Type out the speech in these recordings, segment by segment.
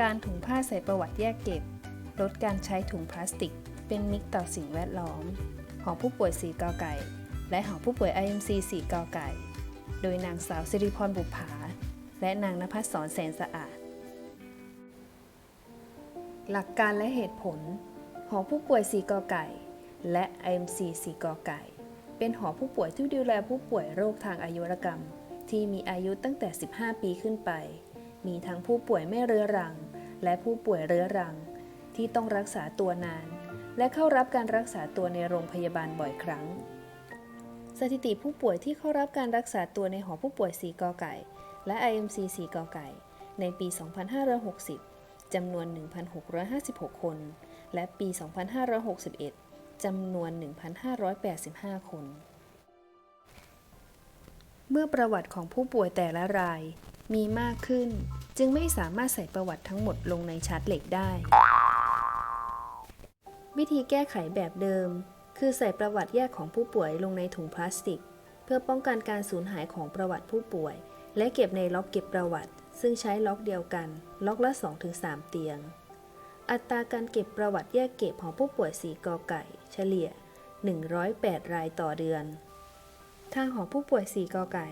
การถุงผ้าใส่ประวัติแยกเก็บ ลดการใช้ถุงพลาสติก เป็นมิตรต่อสิ่งแวดล้อม หอผู้ป่วยสีกอไก่ และหอผู้ป่วย IMC สีกอไก่ โดยนางสาวสิริพรบุภา และนางนภัสสรแสนสะอาด หลักการและเหตุผล หอผู้ป่วยสีกอไก่ และ IMC สีกอไก่ เป็นหอผู้ป่วยที่ดูแลผู้ป่วยโรคทางอายุรกรรม ที่มีอายุตั้งแต่ 15 ปีขึ้นไปมีทั้งผู้ป่วยไม่เรื้อรัง และผู้ป่วยเรื้อรัง ที่ต้องรักษาตัวนาน และเข้ารับการรักษาตัวในโรงพยาบาลบ่อยครั้ง สถิติผู้ป่วยที่เข้ารับการรักษาตัวในหอผู้ป่วยสีกอไก่ และ IMC สีกอไก่ ในปี 2560 จำนวน 1,656 คน และปี 2561 จำนวน 1,585 คนเมื่อประวัติของผู้ป่วยแต่ละราย มีมากขึ้น จึงไม่สามารถใส่ประวัติทั้งหมดลงในชาร์ตเหล็กได้ วิธีแก้ไขแบบเดิม คือใส่ประวัติแยกของผู้ป่วยลงในถุงพลาสติก เพื่อป้องกันการสูญหายของประวัติผู้ป่วย และเก็บในล็อกเก็บประวัติ ซึ่งใช้ล็อกเดียวกัน ล็อกละ 2-3 เตียง อัตราการเก็บประวัติแยกเก็บของผู้ป่วยสีกอไก่ เฉลี่ย 108 รายต่อเดือนทางหอผู้ป่วยสีกอไก่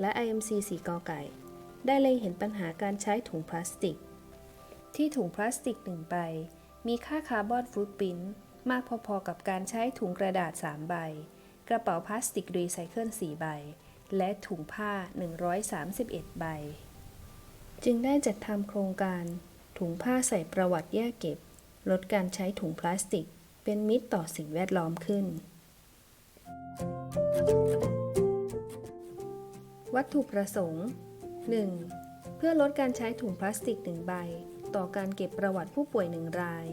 และ IMC สีกอไก่ ได้เล็งเห็นปัญหาการใช้ถุงพลาสติก ที่ถุงพลาสติกหนึ่งใบ มีค่าคาร์บอนฟุตปรินท์มากพอๆกับการใช้ถุงกระดาษ 3 ใบ กระเป๋าพลาสติกรีไซเคิล 4 ใบ และถุงผ้า 131 ใบ จึงได้จัดทำโครงการ ถุงผ้าใส่ประวัติแยกเก็บ ลดการใช้ถุงพลาสติก เป็นมิตรต่อสิ่งแวดล้อมขึ้น วัตถุประสงค์ 1. เพื่อลดการใช้ถุงพลาสติก 1 ใบ ต่อการเก็บประวัติผู้ป่วย 1 ราย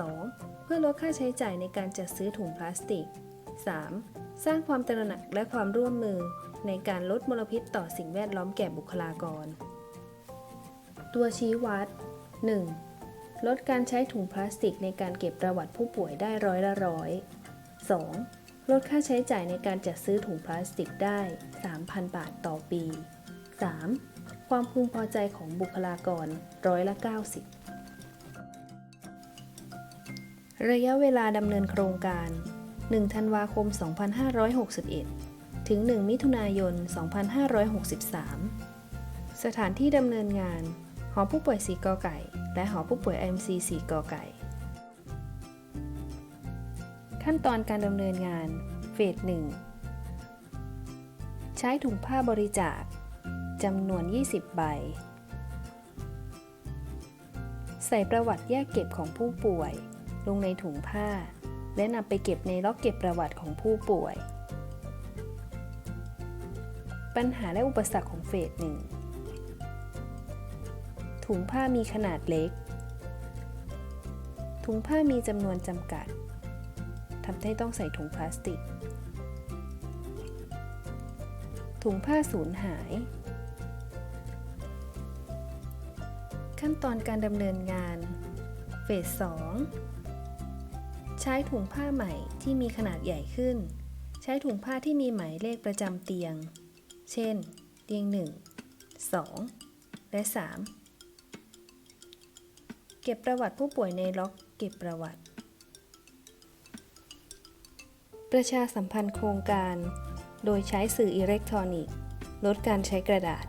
2. เพื่อลดค่าใช้จ่ายในการจัดซื้อถุงพลาสติก 3. สร้างความตระหนักและความร่วมมือ ในการลดมลพิษต่อสิ่งแวดล้อมแก่บุคลากร ตัวชี้วัด 1. ลดการใช้ถุงพลาสติกในการเก็บประวัติผู้ป่วยได้ร้อยละร้อย 2. ลดค่าใช้จ่ายในการจัดซื้อถุงพลาสติกได้ 3,000 บาทต่อปี 3. ความพึงพอใจของบุคลากรร้อยละ 90 ระยะเวลาดำเนินโครงการ 1 ธันวาคม 2561 ถึง 1 มิถุนายน 2563 สถานที่ดำเนินงาน หอผู้ป่วยสีกอไก่ และหอผู้ป่วย MC สีกอไก่ ขั้นตอนการดำเนินงาน เฟส1ใช้ถุงผ้าบริจาค จำนวน 20 ใบ ใส่ประวัติแยกเก็บของผู้ป่วย ลงในถุงผ้า และนำไปเก็บในล็อกเก็บประวัติของผู้ป่วย ปัญหาและอุปสรรคของเฟสหนึ่งถุงผ้ามีขนาดเล็ก ถุงผ้ามีจำนวนจำกัดทำให้ต้องใส่ถุงพลาสติก ถุงผ้าสูญหาย ขั้นตอนการดำเนินงานเฟส 2 ใช้ถุงผ้าใหม่ที่มีขนาดใหญ่ขึ้น ใช้ถุงผ้าที่มีหมายเลขประจำเตียง เช่น เตียง 1 2 และ 3 เก็บประวัติผู้ป่วยในล็อกเก็บประวัติ ประชาสัมพันธ์โครงการ โดยใช้สื่ออิเล็กทรอนิกส์ ลดการใช้กระดาษ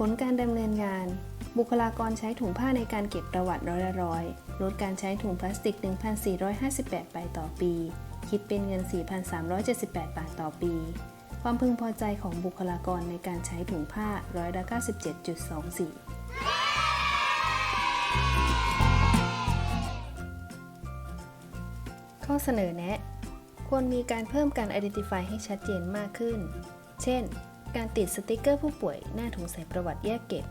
ผลการดำเนินงาน บุคลากรใช้ถุงผ้าในการเก็บประวัติร้อยละร้อยลดการใช้ถุงพลาสติก 1,458 ใบต่อปี คิดเป็นเงิน 4,378 บาทต่อปี ความพึงพอใจของบุคลากรในการใช้ถุงผ้าร้อยละ97.24ข้อเสนอแนะ ควรมีการเพิ่มการ Identify ให้ชัดเจนมากขึ้น เช่น การติดสติกเกอร์ผู้ป่วยหน้าถุงใส่ประวัติแยกเก็บ